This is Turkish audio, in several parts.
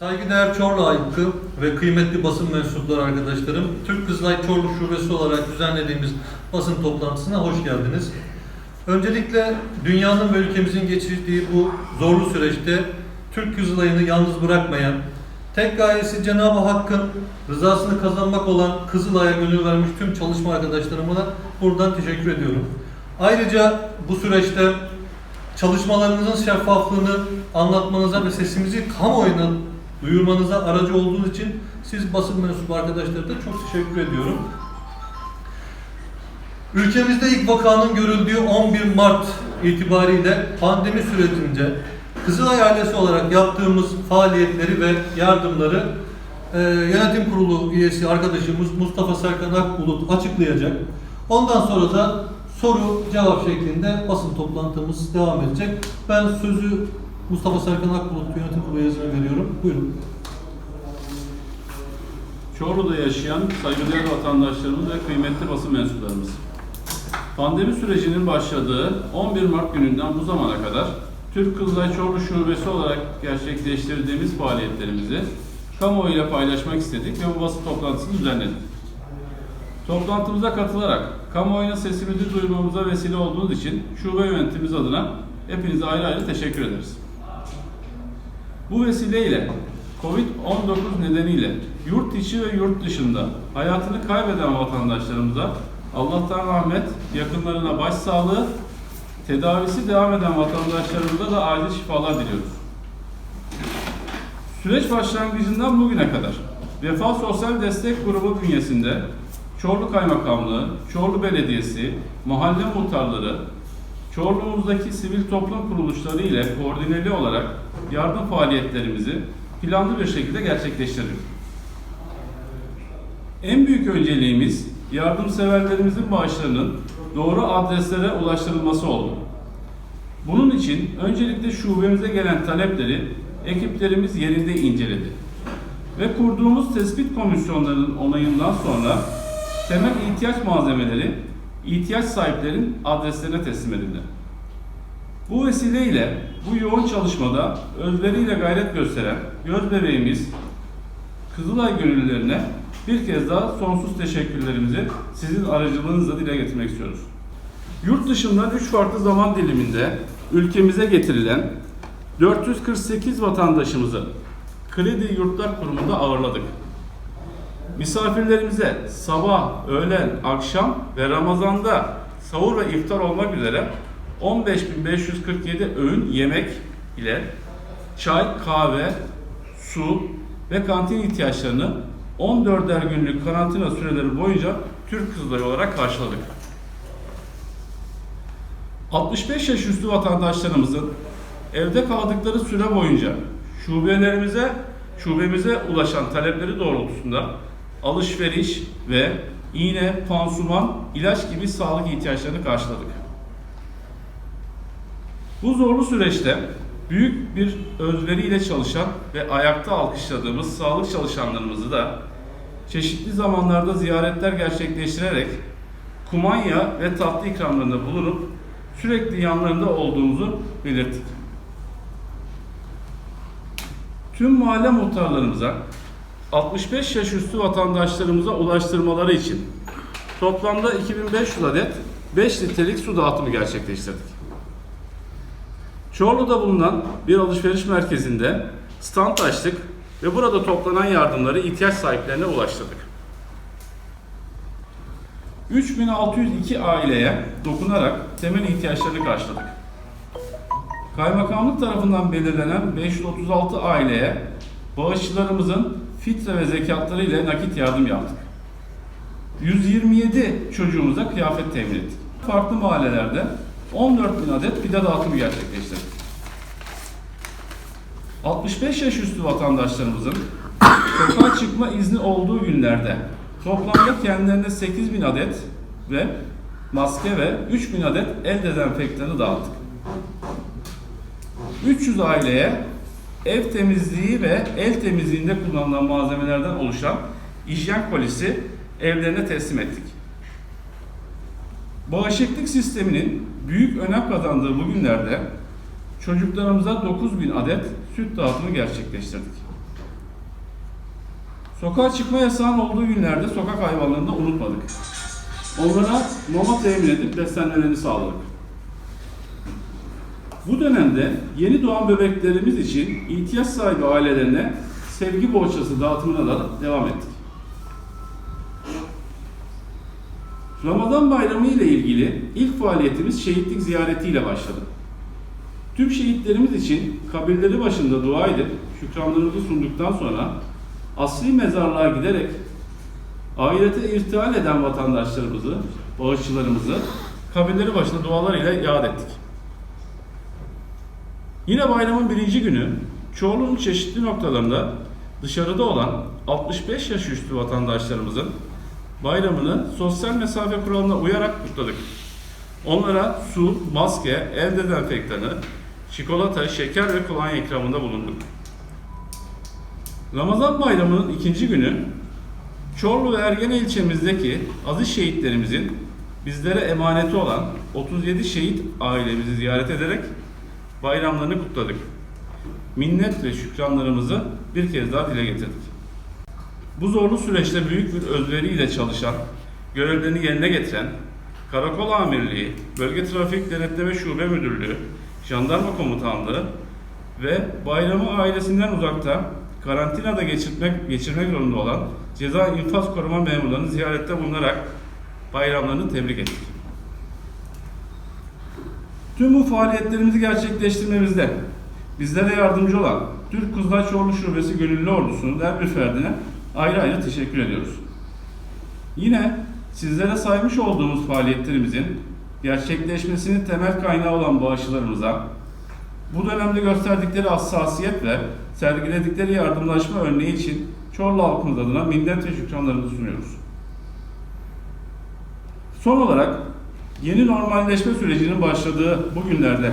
Saygıdeğer Çorlu halkı ve kıymetli basın mensupları arkadaşlarım, Türk Kızılay Çorlu Şubesi olarak düzenlediğimiz basın toplantısına hoş geldiniz. Öncelikle dünyanın ve ülkemizin geçirdiği bu zorlu süreçte Türk Kızılay'ını yalnız bırakmayan, tek gayesi Cenab-ı Hakk'ın rızasını kazanmak olan Kızılay'a gönül vermiş tüm çalışma arkadaşlarıma da buradan teşekkür ediyorum. Ayrıca bu süreçte çalışmalarınızın şeffaflığını anlatmanıza ve sesimizi kamuoyuna duyurmanıza aracı olduğunuz için siz basın mensubu arkadaşlara da çok teşekkür ediyorum. Ülkemizde ilk vakanın görüldüğü 11 Mart itibariyle pandemi sürecince Kızılay ailesi olarak yaptığımız faaliyetleri ve yardımları e, yönetim kurulu üyesi arkadaşımız Mustafa Serkan Akbulut açıklayacak. Ondan sonra da soru cevap şeklinde basın toplantımız devam edecek. Ben sözü Mustafa Serkan Akbulut yönetim kurulu üyesine veriyorum. Buyurun. Çorlu'da yaşayan saygıdeğer vatandaşlarımız ve kıymetli basın mensuplarımız. Pandemi sürecinin başladığı 11 Mart gününden bu zamana kadar Türk Kızılay Çorlu Şubesi olarak gerçekleştirdiğimiz faaliyetlerimizi kamuoyuyla paylaşmak istedik ve bu basın toplantısını düzenledik. Toplantımıza katılarak kamuoyuna sesimizi duymamıza vesile olduğunuz için şube yönetimimiz adına hepinize ayrı ayrı teşekkür ederiz. Bu vesileyle Covid-19 nedeniyle yurt içi ve yurt dışında hayatını kaybeden vatandaşlarımıza Allah'tan rahmet, yakınlarına başsağlığı, tedavisi devam eden vatandaşlarımıza da acil şifalar diliyoruz. Süreç başlangıcından bugüne kadar Vefa Sosyal Destek Grubu bünyesinde Çorlu Kaymakamlığı, Çorlu Belediyesi, mahalle muhtarları, Çorlu'muzdaki sivil toplum kuruluşları ile koordineli olarak yardım faaliyetlerimizi planlı bir şekilde gerçekleştirdik. En büyük önceliğimiz yardımseverlerimizin bağışlarının doğru adreslere ulaştırılması oldu. Bunun için öncelikle şubemize gelen talepleri ekiplerimiz yerinde inceledi. Ve kurduğumuz tespit komisyonlarının onayından sonra temel ihtiyaç malzemeleri ihtiyaç sahiplerin adreslerine teslim edildi. Bu vesileyle bu yoğun çalışmada özveriyle gayret gösteren göz bebeğimiz Kızılay gönüllülerine bir kez daha sonsuz teşekkürlerimizi sizin aracılığınızla dile getirmek istiyoruz. Yurt dışından 3 farklı zaman diliminde ülkemize getirilen 448 vatandaşımızı Kredi Yurtlar Kurumu'nda ağırladık. Misafirlerimize sabah, öğlen, akşam ve Ramazan'da sahur ve iftar olmak üzere 15.547 öğün yemek ile çay, kahve, su ve kantin ihtiyaçlarını 14'er günlük karantina süreleri boyunca Türk Kızılayı olarak karşıladık. 65 yaş üstü vatandaşlarımızın evde kaldıkları süre boyunca şubelerimize şubemize ulaşan talepleri doğrultusunda alışveriş ve iğne, pansuman, ilaç gibi sağlık ihtiyaçlarını karşıladık. Bu zorlu süreçte büyük bir özveriyle çalışan ve ayakta alkışladığımız sağlık çalışanlarımızı da çeşitli zamanlarda ziyaretler gerçekleştirerek kumanya ve tatlı ikramlarında bulunup sürekli yanlarında olduğumuzu belirttik. Tüm mahalle muhtarlarımıza 65 yaş üstü vatandaşlarımıza ulaştırmaları için toplamda 2500 adet 5 litrelik su dağıtımı gerçekleştirdik. Çorlu'da bulunan bir alışveriş merkezinde stand açtık ve burada toplanan yardımları ihtiyaç sahiplerine ulaştırdık. 3602 aileye dokunarak temel ihtiyaçlarını karşıladık. Kaymakamlık tarafından belirlenen 536 aileye bağışçılarımızın fitre ve zekatları ile nakit yardım yaptık. 127 çocuğumuza kıyafet temin ettik. Farklı mahallelerde 14 bin adet pide dağıtımı gerçekleştirdik. 65 yaş üstü vatandaşlarımızın sokağa çıkma izni olduğu günlerde toplamda kendilerine 8 bin adet ve maske ve 3 bin adet el dezenfektanı dağıttık. 300 aileye ev temizliği ve el temizliğinde kullanılan malzemelerden oluşan hijyen kolisi evlerine teslim ettik. Bağışıklık sisteminin büyük önem kazandığı bu günlerde çocuklarımıza 9000 adet süt dağıtımı gerçekleştirdik. Sokağa çıkma yasağının olduğu günlerde sokak hayvanlarını da unutmadık. Onlara mama temin edip beslenmelerini sağladık. Bu dönemde yeni doğan bebeklerimiz için ihtiyaç sahibi ailelerine sevgi bohçası dağıtımına da devam ettik. Ramazan bayramı ile ilgili ilk faaliyetimiz şehitlik ziyaretiyle başladı. Tüm şehitlerimiz için kabirleri başında dua edip şükranlarımızı sunduktan sonra asli mezarlığa giderek ahirete irtihal eden vatandaşlarımızı, bağışçılarımızı kabirleri başında dualar ile yad ettik. Yine bayramın birinci günü Çorlu'nun çeşitli noktalarında dışarıda olan 65 yaş üstü vatandaşlarımızın bayramını sosyal mesafe kuralına uyarak kutladık. Onlara su, maske, el dezenfektanı, çikolata, şeker ve kolonya ikramında bulunduk. Ramazan bayramının ikinci günü Çorlu ve Ergene ilçemizdeki aziz şehitlerimizin bizlere emaneti olan 37 şehit ailemizi ziyaret ederek bayramlarını kutladık. Minnet ve şükranlarımızı bir kez daha dile getirdik. Bu zorlu süreçte büyük bir özveriyle çalışan, görevlerini yerine getiren Karakol Amirliği, Bölge Trafik Denetleme Şube Müdürlüğü, Jandarma Komutanlığı ve bayramı ailesinden uzakta karantinada geçirmek, geçirmek zorunda olan ceza infaz koruma memurlarını ziyarette bulunarak bayramlarını tebrik ettik. Tüm bu faaliyetlerimizi gerçekleştirmemizde bizlere yardımcı olan Türk Kızılay Çorlu Şubesi Gönüllü Ordusu'nun her bir ferdine ayrı ayrı teşekkür ediyoruz. Yine sizlere saymış olduğumuz faaliyetlerimizin gerçekleşmesinin temel kaynağı olan bağışçılarımıza bu dönemde gösterdikleri hassasiyet ve sergiledikleri yardımlaşma örneği için Çorlu halkımız adına minnet ve şükranlarımızı sunuyoruz. Son olarak yeni normalleşme sürecinin başladığı bu günlerde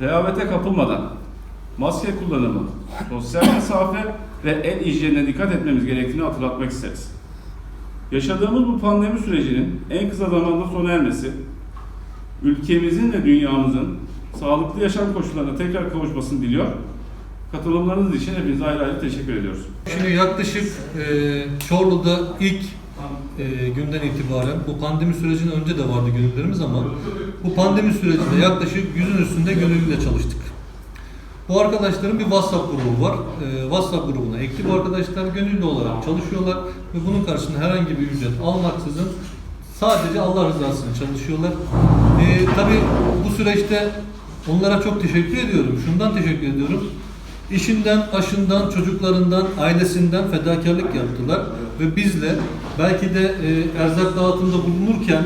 rehavete kapılmadan maske kullanımı, sosyal mesafe ve el hijyenine dikkat etmemiz gerektiğini hatırlatmak isteriz. Yaşadığımız bu pandemi sürecinin en kısa zamanda sona ermesi, ülkemizin ve dünyamızın sağlıklı yaşam koşullarına tekrar kavuşmasını diliyor. Katılımlarınız için hepinize ayrı ayrı teşekkür ediyoruz. Şimdi yaklaşık e, Çorlu'da ilk e, günden itibaren bu pandemi sürecinin önce de vardı gönüllerimiz ama bu pandemi sürecinde yaklaşık yüzün üstünde gönüllüyle çalıştık. Bu arkadaşların bir WhatsApp grubu var. E, WhatsApp grubuna ekli bu arkadaşlar gönüllü olarak çalışıyorlar ve bunun karşılığında herhangi bir ücret almaksızın sadece Allah rızası için çalışıyorlar. E, tabii bu süreçte onlara çok teşekkür ediyorum. Şundan teşekkür ediyorum. İşinden, aşından, çocuklarından, ailesinden fedakarlık yaptılar ve bizle belki de e, erzak dağıtımında bulunurken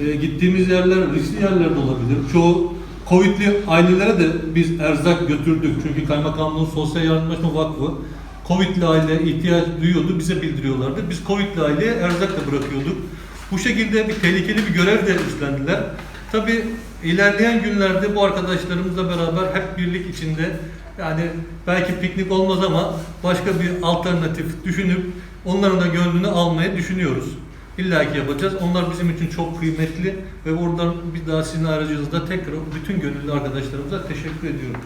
e, gittiğimiz yerler riskli yerlerde olabilir. Çoğu Covid'li ailelere de biz erzak götürdük. Çünkü Kaymakamlığın Sosyal Yardımlaşma Vakfı Covid'li aile ihtiyaç duyuyordu, bize bildiriyorlardı. Biz Covid'li aileye erzak da bırakıyorduk. Bu şekilde bir tehlikeli bir görev de üstlendiler. Tabii ilerleyen günlerde bu arkadaşlarımızla beraber hep birlik içinde yani belki piknik olmaz ama başka bir alternatif düşünüp onların da gönlünü almayı düşünüyoruz. İlla ki yapacağız. Onlar bizim için çok kıymetli ve buradan bir daha sizin aracınızda tekrar bütün gönüllü arkadaşlarımıza teşekkür ediyorum.